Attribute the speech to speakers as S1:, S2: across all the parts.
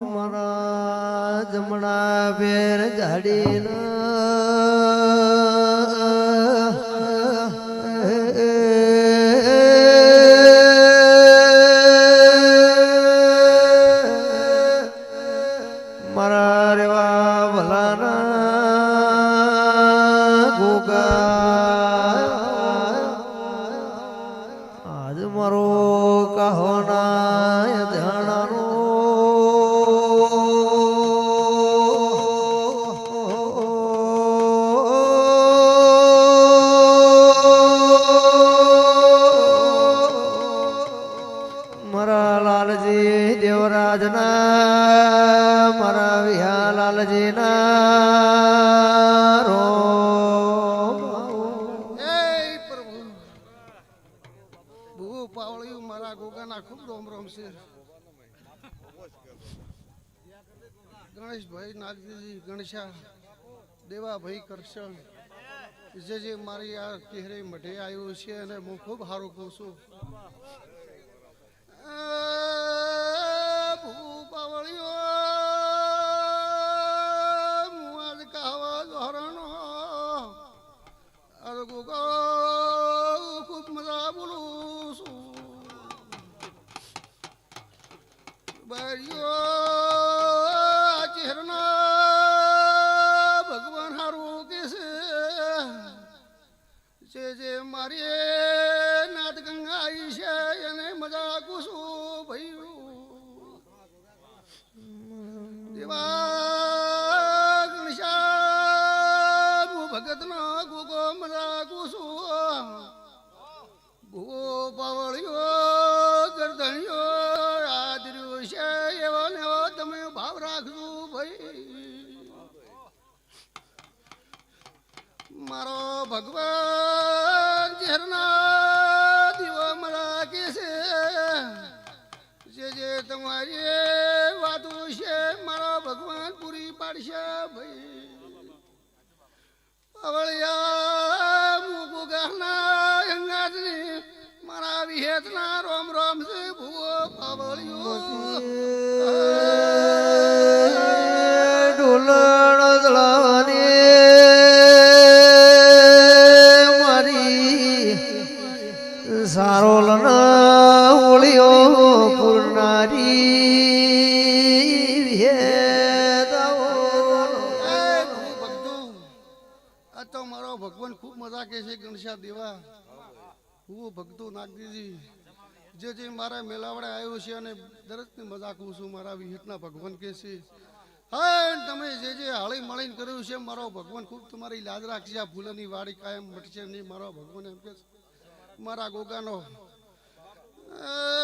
S1: મારા જમણા બેર જાડીના
S2: ખૂબ રોમ રોમ છે. ગણેશભાઈ નાગજીજી, ગણેશા દેવાભાઈ કરશન જે જે મારી આ ચહેરે મઢે આવ્યું છે અને હું ખૂબ સારું કહું છું. આ ભૂ પાવળિયો હું આજ કહાવા ધોરણો અરે ગોગા ભયું દેવા ગણેશા હું ભગતનો ગુગો મજા કુશું ભૂવો પાવળિયો ગરદણિયો ને તમે ભાવ રાખજો ભાઈ. મારો ભગવાન તમારી વાતો છે મારા ભગવાન પૂરી પાડશે ભાઈ. અવળિયા મુકુ ગહના અંગાતની મારા વિહેતના રોમ રોમ છે ભૂવો પાવળિયો. આ તો મારો ભગવાન ખૂબ મજા કે છે, ગણશા દેવા. હું ભક્તો નાગજીજી જે જે મારા મેલાવડે આવ્યો છે અને દરેકની મજા કહું છું, મારા વિહિતના ભગવાન કે છે. હા તમે જે જે હળી મળીને કર્યું છે, મારો ભગવાન ખૂબ તમારી લાજ રાખશે આ ફૂલની વાડી કાયમ મટશે નહીં, મારો ભગવાન એમ કે મારા ગોગાનો. એ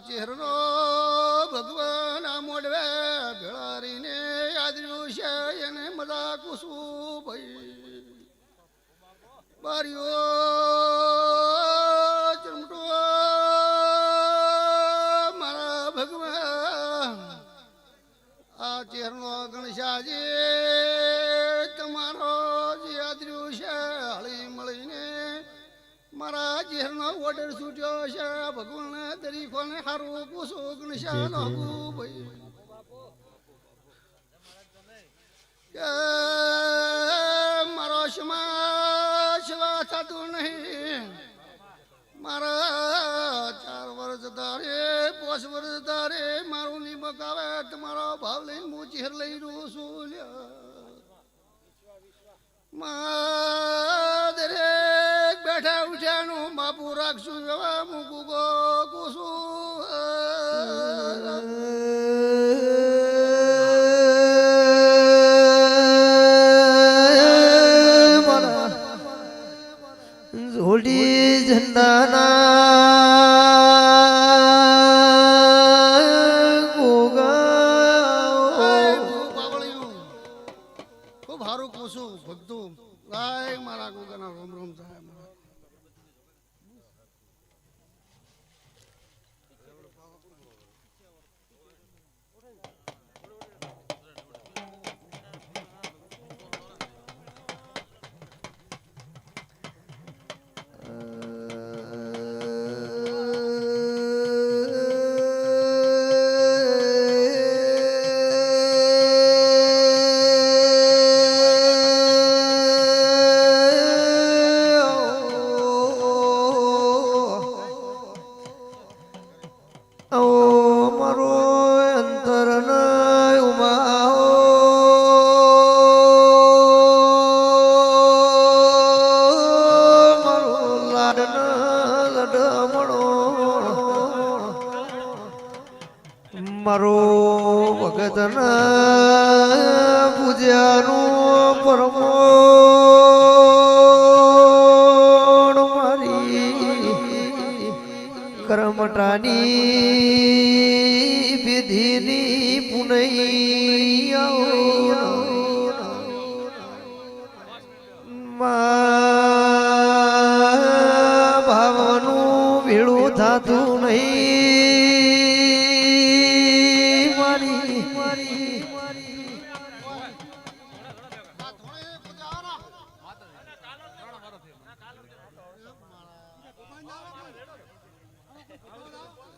S2: આ ચહેરો ભગવાન આ મોડવે ભેળારીને યાદર્યું છે, એને મજા કુશું ભાઈ. બારીઓ ચમટો મારા ભગવાન, આ ચહેરો ગણશાજી તમારો જે યાદર્યું છે, હળી મળીને મારા ચહેરનો ઓર્ડર છૂટ્યો છે, ભગવાન તરીકોને હારું પૂછો નિશાન નાગુ ભાઈ. મારો શમા શવા થતું નહીં. મારા ચાર વર્ષ તારે પાંચ વર્ષ તારે મારું ની બકાવે તમારો ભાવ લઈને હું ચહેર લઈ રહ્યો છું. મા દરેક બેઠા ઉઠ્યાનું બાપુ રાખશું જવા મૂકું ગો.
S1: કરમટાની વિધિની પુનૈયા ભાવનું ભીડું થતું નહીં.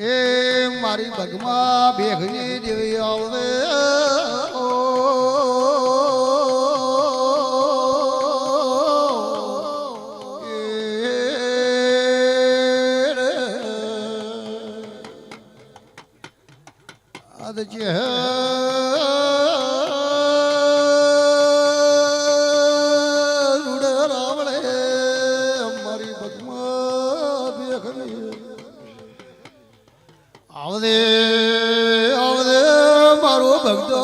S2: એ મારી પગમાં બેઘરી દેવી આવે અદ આવદે આવદે મારો ભક્તો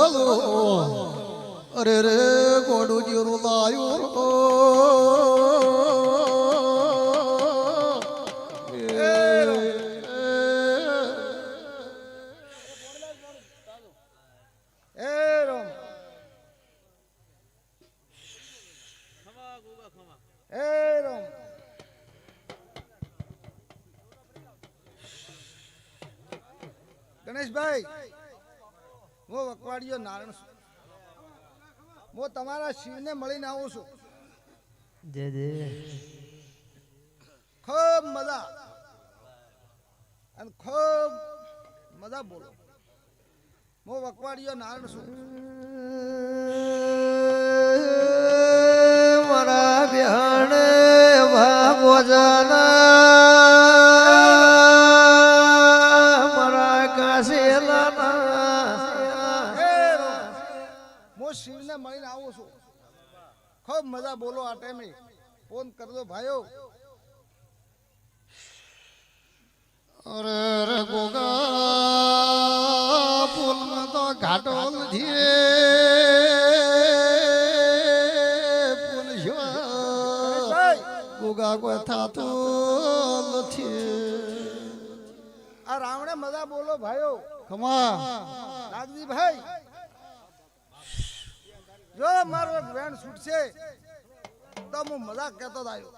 S2: અરે રે કોડું જીરું લાયો.
S3: ગણેશભાઈ હું વકવાડીયો નારણ છું. હું તમારા શિવને મળીને આવું છું.
S1: જય જય.
S3: ખૂબ મજા અને ખૂબ મજા બોલો. હું વકવાડિયો નારાયણ છું. ખૂબ મજા બોલો આ ટાઈમે. ફોન કરજો ભાઈઓ.
S2: અરે રે ગોગા પુલમાં તો ઘાટો નથી પુલ શિવા ગોગા કોઈ થાતું નથી.
S3: આ રાવણે મજા બોલો ભાઈઓ.
S2: ખમા.
S3: નાગજી ભાઈ. જો મારો વેણ છૂટશે તો હું મજાક કહેતો આવ્યો.